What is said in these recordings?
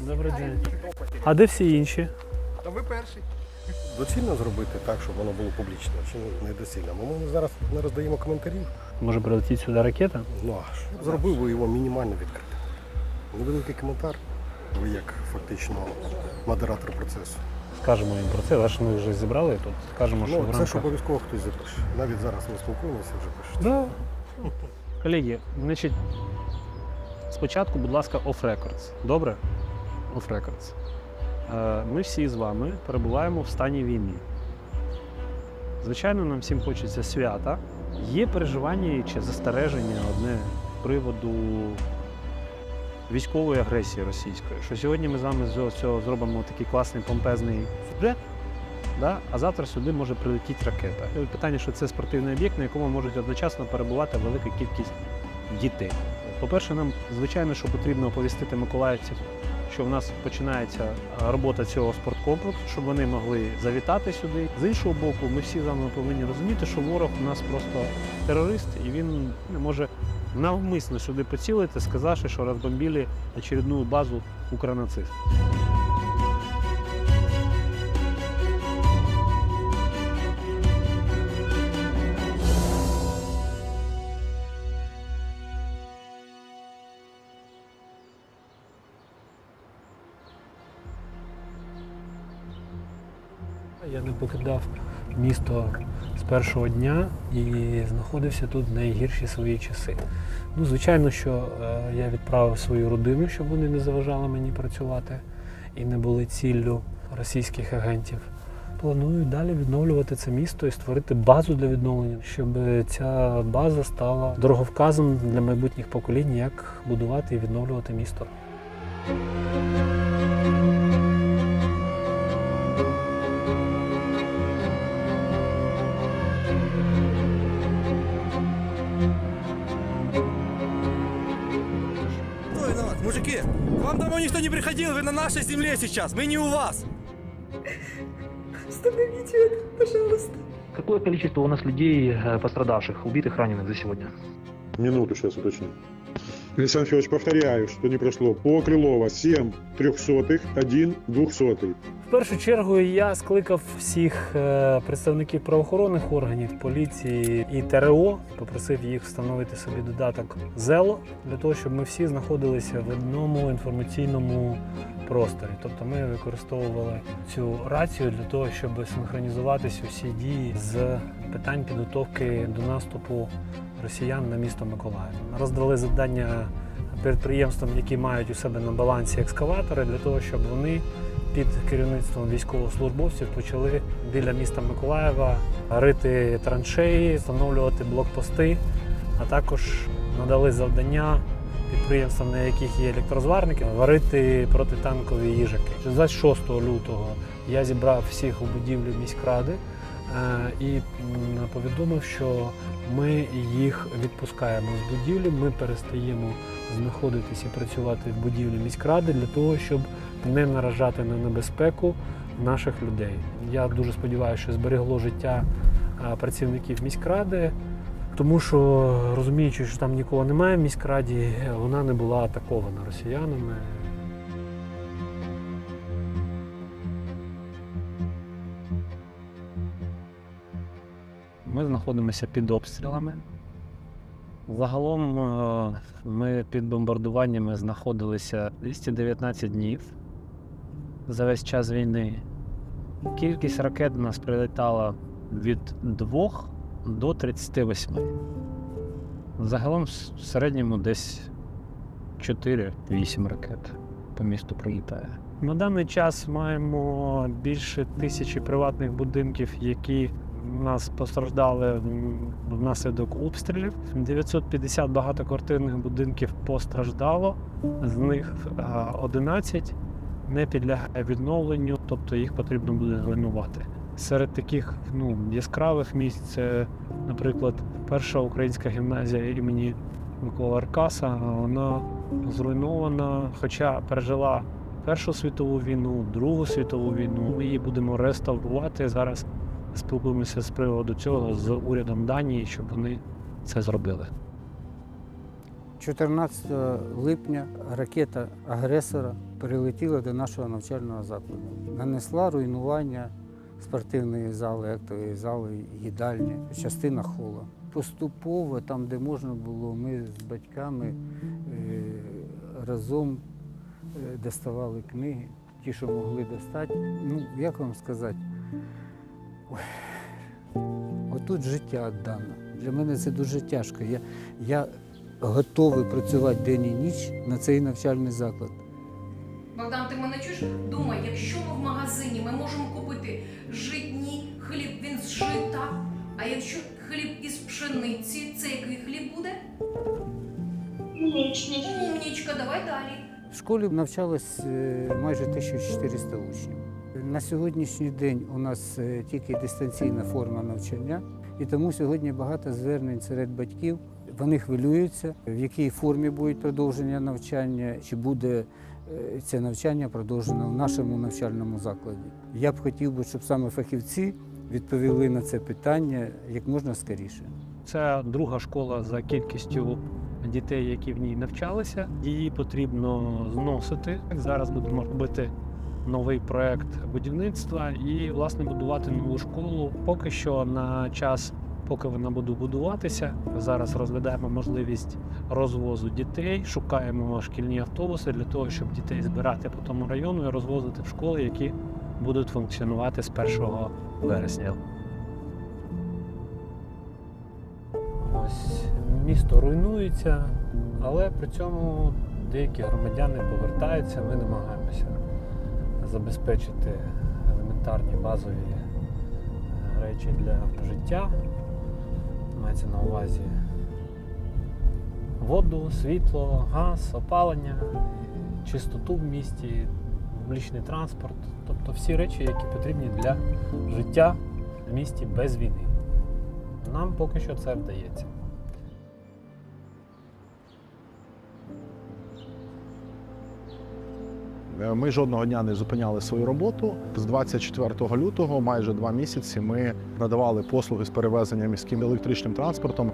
Добрий день. А де всі інші? Та ви перший. Доцільно зробити так, щоб воно було публічно, чи не доцільно? Бо ми зараз не роздаємо коментарів. Може прилетіти сюди ракета? Ну а ж, зробив би його мінімально відкритим. Невеликий коментар. Ви як фактично модератор процесу. Скажемо їм про це, але ж ми вже зібрали тут. Скажемо, що Ну, в це ж обов'язково хтось запише. Навіть зараз ми спілкуємося, вже пишуть. Да. Колеги, значить, спочатку, будь ласка, off records. Добре? Off records. Е, Ми всі з вами перебуваємо в стані війни. Звичайно, нам всім хочеться свята. Є переживання чи застереження одне з приводу військової агресії російської. Що сьогодні ми з вами з цього зробимо такий класний помпезний сюжет, да? а завтра сюди може прилетіти ракета. І Питання, що це спортивний об'єкт, на якому можуть одночасно перебувати велика кількість дітей. По-перше, нам звичайно, що потрібно оповістити миколаївців, що в нас починається робота цього спорткомплексу, щоб вони могли завітати сюди. З іншого боку, ми всі з вами повинні розуміти, що ворог у нас просто терорист, і він не може навмисно сюди поцілити, сказавши, що розбомбили очередну базу укронацистів. Покидав місто з першого дня і знаходився тут в найгірші свої часи. Ну, звичайно, що е, я відправив свою родину, щоб вони не заважали мені працювати і не були ціллю російських агентів. Планую далі відновлювати це місто і створити базу для відновлення, щоб ця база стала дороговказом для майбутніх поколінь, як будувати і відновлювати місто. Никто не приходил, вы на нашей земле сейчас, мы не у вас. Остановите это, пожалуйста. Какое количество у нас людей э, пострадавших, убитых, раненых за сегодня? Минуту сейчас уточню. Александр Федорович, повторяю, что не прошло. По Крылова 7 трехсотых, 1 двухсотый. В першу чергу я скликав всіх е, представників правоохоронних органів, поліції і ТРО, попросив їх встановити собі додаток ЗЕЛО для того, щоб ми всі знаходилися в одному інформаційному просторі. Тобто ми використовували цю рацію для того, щоб синхронізуватись усі дії з питань підготовки до наступу росіян на місто Миколаїв. Роздали завдання підприємствам, які мають у себе на балансі екскаватори, для того, щоб вони під керівництвом військовослужбовців почали біля міста Миколаєва рити траншеї, встановлювати блокпости, а також надали завдання підприємствам, на яких є електрозварники, варити протитанкові їжаки. 26 лютого я зібрав всіх у будівлі міськради і повідомив, що ми їх відпускаємо з будівлі. Ми перестаємо знаходитися і працювати в будівлі міськради для того, щоб не наражати на небезпеку наших людей. Я дуже сподіваюся, що зберегло життя працівників міськради, тому що розуміючи, що там нікого немає в міськраді, вона не була атакована росіянами. Ми знаходимося під обстрілами. Загалом е, ми під бомбардуваннями знаходилися 219 днів за весь час війни. Кількість ракет у нас прилітала від 2 до 38. Загалом в середньому десь 4-8 ракет по місту прилітає. На даний час маємо більше тисячі приватних будинків, які нас постраждали внаслідок обстрілів. 950 багатоквартирних будинків постраждало, з них а, 11 не підлягає відновленню, тобто їх потрібно буде руйнувати. Серед таких ну, яскравих місць це, наприклад, перша українська гімназія імені Микола Аркаса. Вона зруйнована, хоча пережила Першу світову війну, Другу світову війну. Ми її будемо реставрувати. Зараз спілкуємося з приводу цього з урядом Данії, щоб вони це зробили. 14 липня ракета агресора прилетіла до нашого навчального закладу. Нанесла руйнування спортивної зали, актової зали, їдальні, частина холу. Поступово, там, де можна було, ми з батьками е, разом е, доставали книги, ті, що могли достати. Ну, як вам сказати, Ой, отут життя віддано. Для мене це дуже тяжко. Я, я готовий працювати день і ніч на цей навчальний заклад. Богдан, ти мене чуєш? Думай, якщо ми в магазині ми можемо купити житній хліб, він з жита. А якщо хліб із пшениці, це який хліб буде? Умнічка, давай далі. В школі навчалось е, майже 1400 учнів. На сьогоднішній день у нас е, тільки дистанційна форма навчання, і тому сьогодні багато звернень серед батьків. Вони хвилюються, в якій формі буде продовження навчання, чи буде е, це навчання продовжено в нашому навчальному закладі. Я б хотів щоб саме фахівці відповіли на це питання як можна скоріше. Це друга школа за кількістю дітей, які в ній навчалися. Її потрібно зносити. Зараз будемо робити новий проект будівництва і, власне, будувати нову школу. Поки що на час, поки вона буде будуватися, зараз розглядаємо можливість розвозу дітей, шукаємо шкільні автобуси для того, щоб дітей збирати по тому району і розвозити в школи, які будуть функціонувати з 1 вересня. Ось місто руйнується, але при цьому деякі громадяни повертаються. Ми намагаємося забезпечити елементарні базові е, речі для життя. Мається на увазі воду, світло, газ, опалення, чистоту в місті, публічний транспорт, тобто всі речі, які потрібні для життя в місті без війни. Нам поки що це вдається. Ми жодного дня не зупиняли свою роботу. З 24 лютого, майже два місяці, ми надавали послуги з перевезення міським електричним транспортом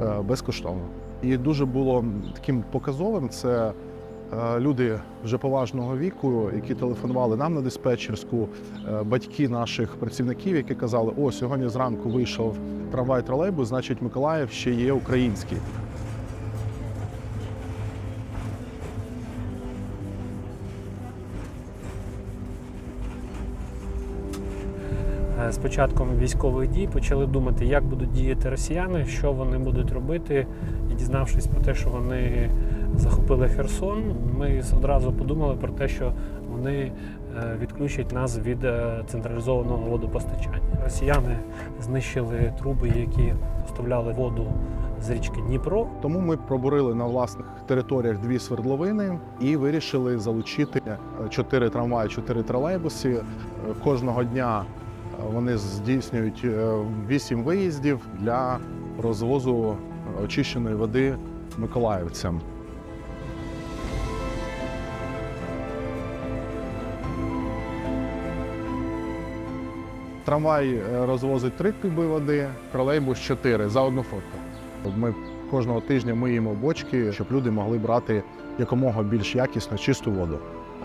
е, безкоштовно. І дуже було таким показовим це е, люди вже поважного віку, які телефонували нам на диспетчерську, е, батьки наших працівників, які казали: о, сьогодні зранку вийшов трамвай тролейбус, значить Миколаїв ще є український. З початком військових дій почали думати, як будуть діяти росіяни, що вони будуть робити. І дізнавшись про те, що вони захопили Херсон, ми одразу подумали про те, що вони е, відключать нас від е, централізованого водопостачання. Росіяни знищили труби, які поставляли воду з річки Дніпро. Тому ми пробурили на власних територіях дві свердловини і вирішили залучити е, чотири трамваї, чотири тролейбуси. Е, Кожного дня е, вони здійснюють е, вісім виїздів для розвозу очищеної води миколаївцям. Трамвай е, розвозить три куби води, тролейбус чотири за одну фотку. Ми кожного тижня миємо бочки, щоб люди могли брати якомога більш якісно чисту воду.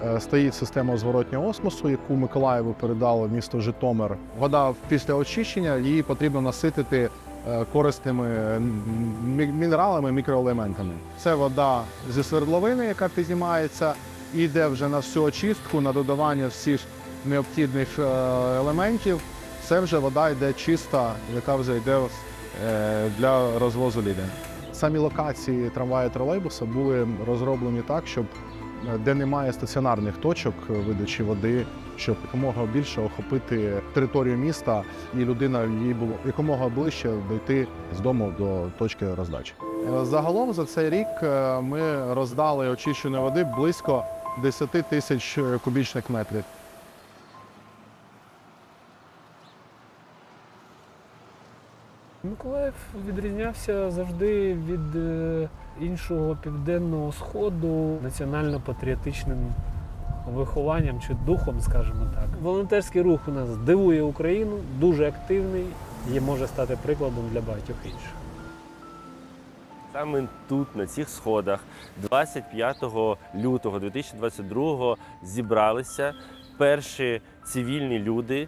Е, Стоїть система зворотнього осмосу, яку Миколаєву передало місто Житомир. Вода після очищення її потрібно наситити е, корисними мі- мінералами, мікроелементами. Це вода зі свердловини, яка піднімається, і йде вже на всю очистку, на додавання всіх необхідних е, елементів. Це вже вода йде чиста, яка вже йде для розвозу людей. Самі локації трамваю тролейбуса були розроблені так, щоб де немає стаціонарних точок видачі води, щоб якомога більше охопити територію міста, і людина їй було якомога ближче дойти з дому до точки роздачі. Е, Загалом за цей рік е, ми роздали очищеної води близько 10 тисяч е, кубічних метрів. Миколаїв відрізнявся завжди від е, іншого південного сходу національно-патріотичним вихованням чи духом, скажімо так. Волонтерський рух у нас дивує Україну, дуже активний і може стати прикладом для багатьох інших. Саме тут, на цих сходах, 25 лютого 2022 зібралися перші цивільні люди,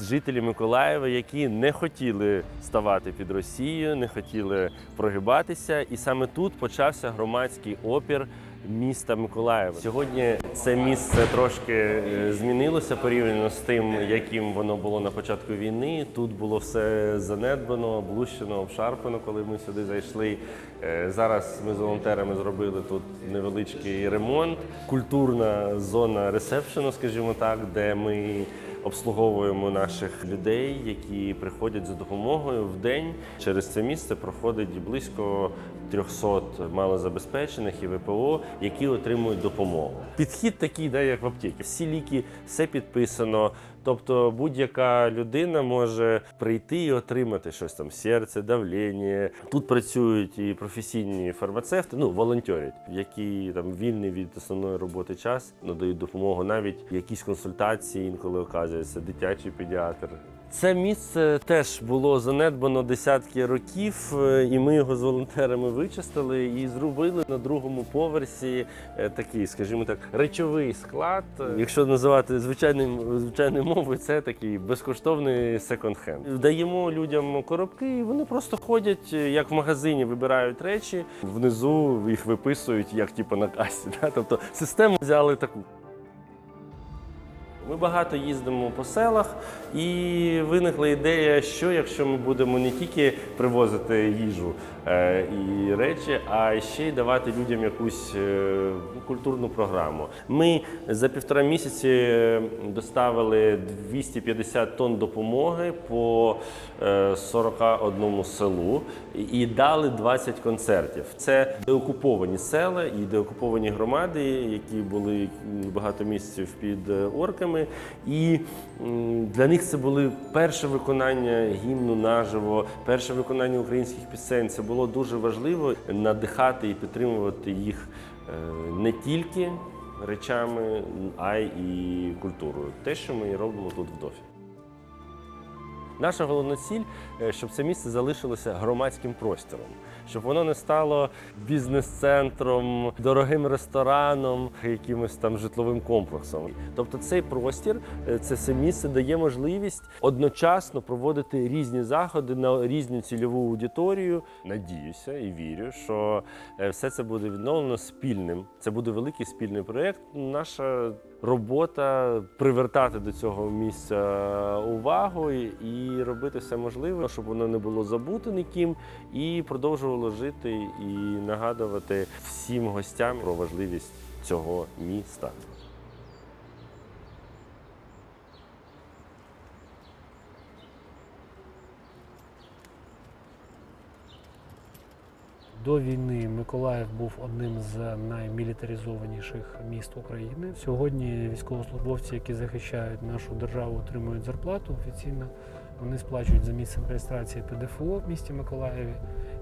жителі Миколаєва, які не хотіли ставати під Росією, не хотіли прогибатися. І саме тут почався громадський опір міста Миколаєва. Сьогодні це місце трошки е, змінилося порівняно з тим, яким воно було на початку війни. Тут було все занедбано, облущено, обшарпано, коли ми сюди зайшли. Е, Зараз ми з волонтерами зробили тут невеличкий ремонт, культурна зона ресепшену, скажімо так, де ми обслуговуємо наших людей, які приходять за допомогою в день. Через це місце проходить близько 300 малозабезпечених і ВПО, які отримують допомогу. Підхід такий, да, як в аптеці. Всі ліки, все підписано. Тобто будь-яка людина може прийти і отримати щось там серце, давлення. Тут працюють і професійні фармацевти, ну волонтерять, які там вільний від основної роботи час надають допомогу, навіть якісь консультації інколи оказується, дитячий педіатр. Це місце теж було занедбано десятки років, е, і ми його з волонтерами вичистили і зробили на другому поверсі е, такий, скажімо так, речовий склад. Якщо називати звичайним звичайною мовою, це такий безкоштовний секонд-хенд. Даємо людям коробки, і вони просто ходять, е, як в магазині, вибирають речі, внизу їх виписують, як типу на касі. Да? Тобто систему взяли таку. Ми багато їздимо по селах, і виникла ідея, що якщо ми будемо не тільки привозити їжу е, і речі, а ще й давати людям якусь е, культурну програму. Ми за півтора місяці доставили 250 тонн допомоги по е, 41 селу і дали 20 концертів. Це деокуповані села і деокуповані громади, які були багато місяців під е, орками. І для них це були перше виконання гімну наживо, перше виконання українських пісень. Це було дуже важливо надихати і підтримувати їх е, не тільки речами, а й і культурою. Те, що ми робимо тут в Дофі. Наша головна ціль, е, щоб це місце залишилося громадським простором, щоб воно не стало бізнес-центром, дорогим рестораном, якимось там житловим комплексом. Тобто цей простір, е, це, це місце дає можливість одночасно проводити різні заходи на різну цільову аудиторію. Надіюся і вірю, що е, все це буде відновлено спільним. Це буде великий спільний проєкт. Наша робота привертати до цього місця увагу і- і робити все можливе, щоб воно не було забуто ніким, і продовжувало жити і нагадувати всім гостям про важливість цього міста. До війни Миколаїв був одним з наймілітаризованіших міст України. Сьогодні військовослужбовці, які захищають нашу державу, отримують зарплату офіційно. Вони сплачують за місцем реєстрації ПДФО в місті Миколаєві,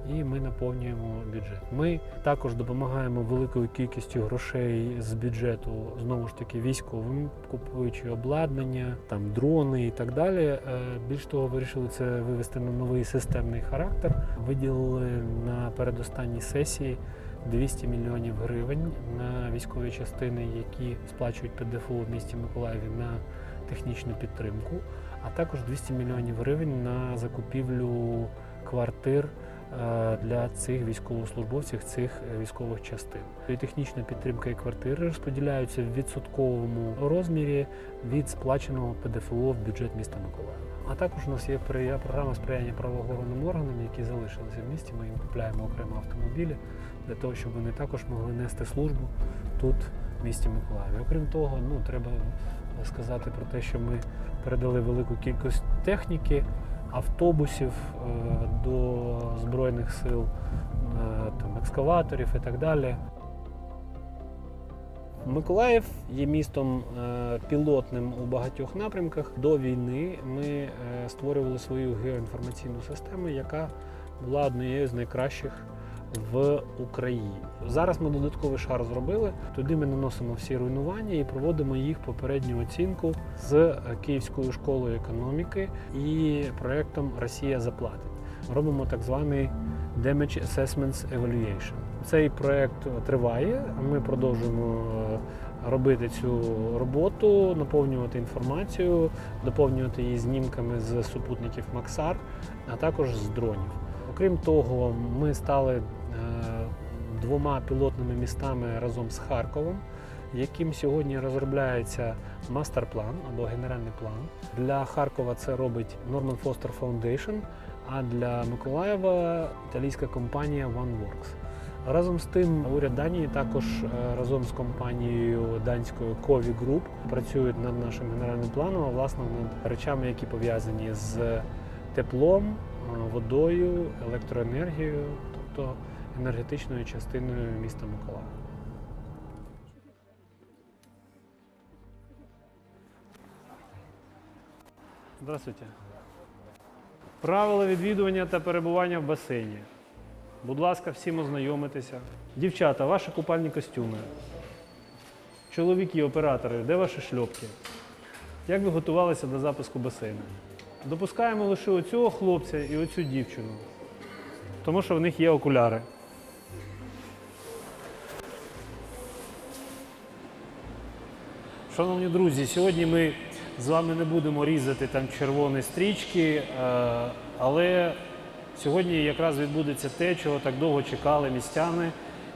і ми наповнюємо бюджет. Ми також допомагаємо великою кількістю грошей з бюджету знову ж таки військовим, купуючи обладнання, там дрони і так далі. Е, Більш того, вирішили це вивести на новий системний характер. Виділили на передостанній сесії 200 мільйонів гривень на військові частини, які сплачують ПДФО в місті Миколаєві на технічну підтримку, а також 200 мільйонів гривень на закупівлю квартир е, для цих військовослужбовців, цих військових частин. Технічна підтримка і квартири розподіляються в відсотковому розмірі від сплаченого ПДФО в бюджет міста Миколаєва. А також у нас є програма сприяння правоохоронним органам, які залишилися в місті. Ми їм купляємо окремо автомобілі для того, щоб вони також могли нести службу тут, в місті Миколаєві. Окрім того, ну треба сказати про те, що ми передали велику кількість техніки, автобусів е, до Збройних сил, е, там, екскаваторів і так далі. Миколаїв є містом е, пілотним у багатьох напрямках. До війни ми створювали свою геоінформаційну систему, яка була однією з найкращих в Україні. Зараз ми додатковий шар зробили. Туди ми наносимо всі руйнування і проводимо їх попередню оцінку з Київською школою економіки і проектом Росія заплатить. Робимо так званий Damage Assessments Evaluation. Цей проект триває. Ми продовжуємо е, робити цю роботу, наповнювати інформацію, доповнювати її знімками з супутників Максар, а також з дронів. Окрім того, ми стали двома пілотними містами разом з Харковом, яким сьогодні розробляється мастер-план або генеральний план. Для Харкова це робить Norman Foster Foundation, а для Миколаєва італійська компанія OneWorks. Разом з тим, уряд Данії також е, разом з компанією данською Кові Group працюють над нашим генеральним планом, а власне над речами, які пов'язані з теплом, е, водою, електроенергією, тобто енергетичною частиною міста Миколаєва. Здравствуйте. Правила відвідування та перебування в басейні. Будь ласка, всім ознайомитися. Дівчата, ваші купальні костюми. Чоловіки, оператори, де ваші шльопки? Як ви готувалися до запуску басейну? Допускаємо лише оцього хлопця і оцю дівчину, тому що в них є окуляри. Шановні друзі, сьогодні ми з вами не будемо різати там червоні стрічки, е, але сьогодні якраз відбудеться те, чого так довго чекали містяни.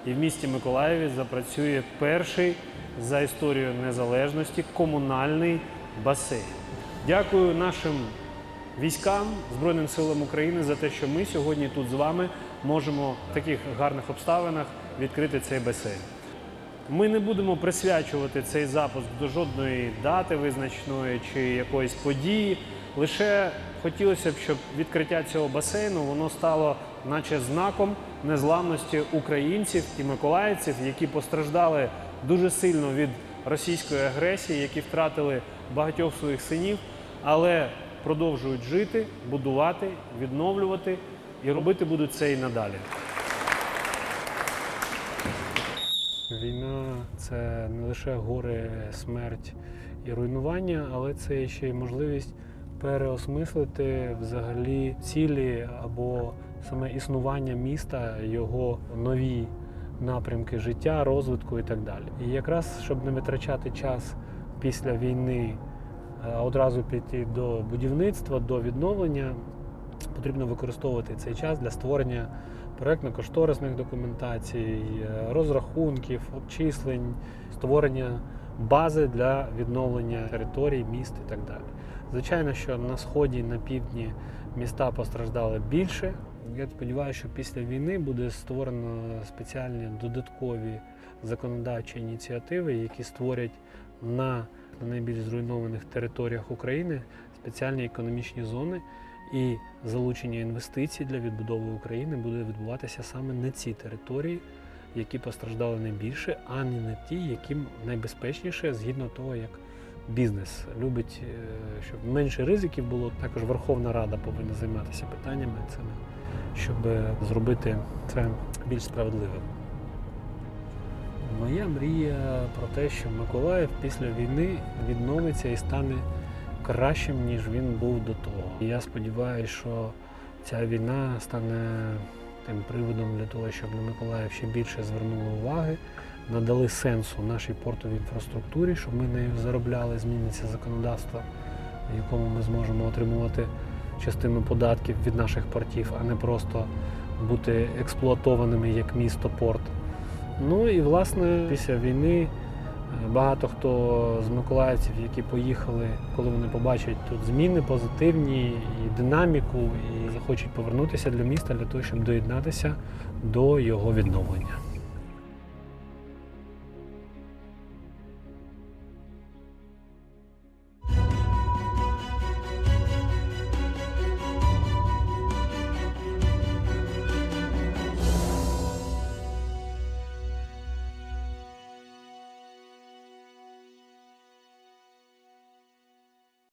І в місті Миколаєві запрацює перший за історію незалежності комунальний басейн. Дякую нашим військам, Збройним силам України за те, що ми сьогодні тут з вами можемо в таких гарних обставинах відкрити цей басейн. Ми не будемо присвячувати цей запуск до жодної дати визначеної чи якоїсь події. Лише хотілося б, щоб відкриття цього басейну воно стало наче знаком незламності українців і миколаївців, які постраждали дуже сильно від російської агресії, які втратили багатьох своїх синів, але продовжують жити, будувати, відновлювати і робити будуть це і надалі. Війна це не лише горе, смерть і руйнування, але це ще й можливість переосмислити взагалі цілі або саме існування міста, його нові напрямки життя, розвитку і так далі. І якраз щоб не витрачати час після війни, а одразу піти до будівництва, до відновлення, потрібно використовувати цей час для створення проєктно-кошторисних документацій, е, розрахунків, обчислень, створення бази для відновлення територій, міст і так далі. Звичайно, що на сході, на півдні міста постраждали більше. Я сподіваюся, що після війни буде створено спеціальні додаткові законодавчі ініціативи, які створять на найбільш зруйнованих територіях України спеціальні економічні зони, і залучення інвестицій для відбудови України буде відбуватися саме на ці території, які постраждали найбільше, а не на ті, яким найбезпечніше згідно того, як бізнес любить, е, щоб менше ризиків було. Також Верховна Рада повинна займатися питаннями цими, щоб зробити це більш справедливим. Моя мрія про те, що Миколаїв після війни відновиться і стане кращим, ніж він був до того. І я сподіваюся, що ця війна стане тим приводом для того, щоб на Миколаїв ще більше звернули уваги, надали сенсу нашій портовій інфраструктурі, щоб ми нею заробляли, зміниться законодавство, в якому ми зможемо отримувати частину податків від наших портів, а не просто бути експлуатованими як місто порт. Ну і власне після війни багато хто з миколаївців, які поїхали, коли вони побачать тут зміни позитивні і динаміку, і захочуть повернутися для міста для того, щоб доєднатися до його відновлення.